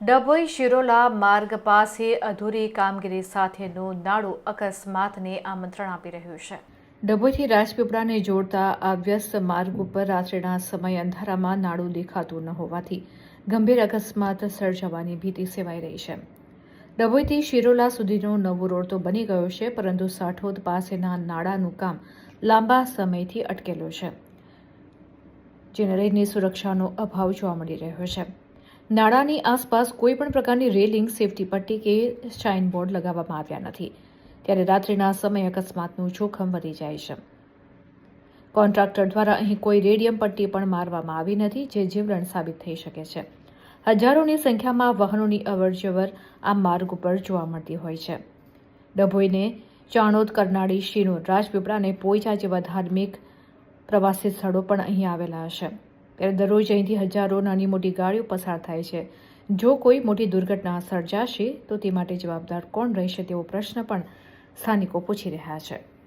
ડભોઈ શિરોલા માર્ગ પાસે અધૂરી કામગીરી સાથેનું નાડું અકસ્માતને આમંત્રણ આપી રહ્યું છે. ડભોઈથી રાજપીપળાને જોડતા આ વ્યસ્ત માર્ગ ઉપર રાત્રિના સમય અંધારામાં નાડું દેખાતું ન હોવાથી ગંભીર અકસ્માત સર્જાવાની ભીતિ સેવાઈ રહી છે. ડભોઈથી શિરોલા સુધીનો નવો રોડ તો બની ગયો છે, પરંતુ સાઠોદ પાસેના નાડાનું કામ લાંબા સમયથી અટકેલું છે, જેને લઈને સુરક્ષાનો અભાવ જોવા મળી રહ્યો છે. નાળાની આસપાસ કોઈપણ પ્રકારની રેલિંગ, સેફટી પટ્ટી કે શાઇન બોર્ડ લગાવવામાં આવ્યા નથી. ત્યારે રાત્રિના સમયે અકસ્માતનું જોખમ વધી જાય છે. કોન્ટ્રાક્ટર દ્વારા અહીં કોઈ રેડિયમ પટ્ટી પણ મારવામાં આવી નથી, જે જીવરણ સાબિત થઈ શકે છે. હજારોની સંખ્યામાં વાહનોની અવરજવર આ માર્ગ ઉપર જોવા મળતી હોય છે. ડભોઈને ચાણોદ, કરનાળી, શિનોદ, રાજપીપળા અને પોઈચા જેવા ધાર્મિક પ્રવાસી સ્થળો પણ અહીં આવેલા હશે ત્યારે દરરોજ અહીંથી હજારો નાની મોટી ગાડીઓ પસાર થાય છે. જો કોઈ મોટી દુર્ઘટના સર્જાશે, તો તે માટે જવાબદાર કોણ રહેશે તેવો પ્રશ્ન પણ સ્થાનિકો પૂછી રહ્યા છે.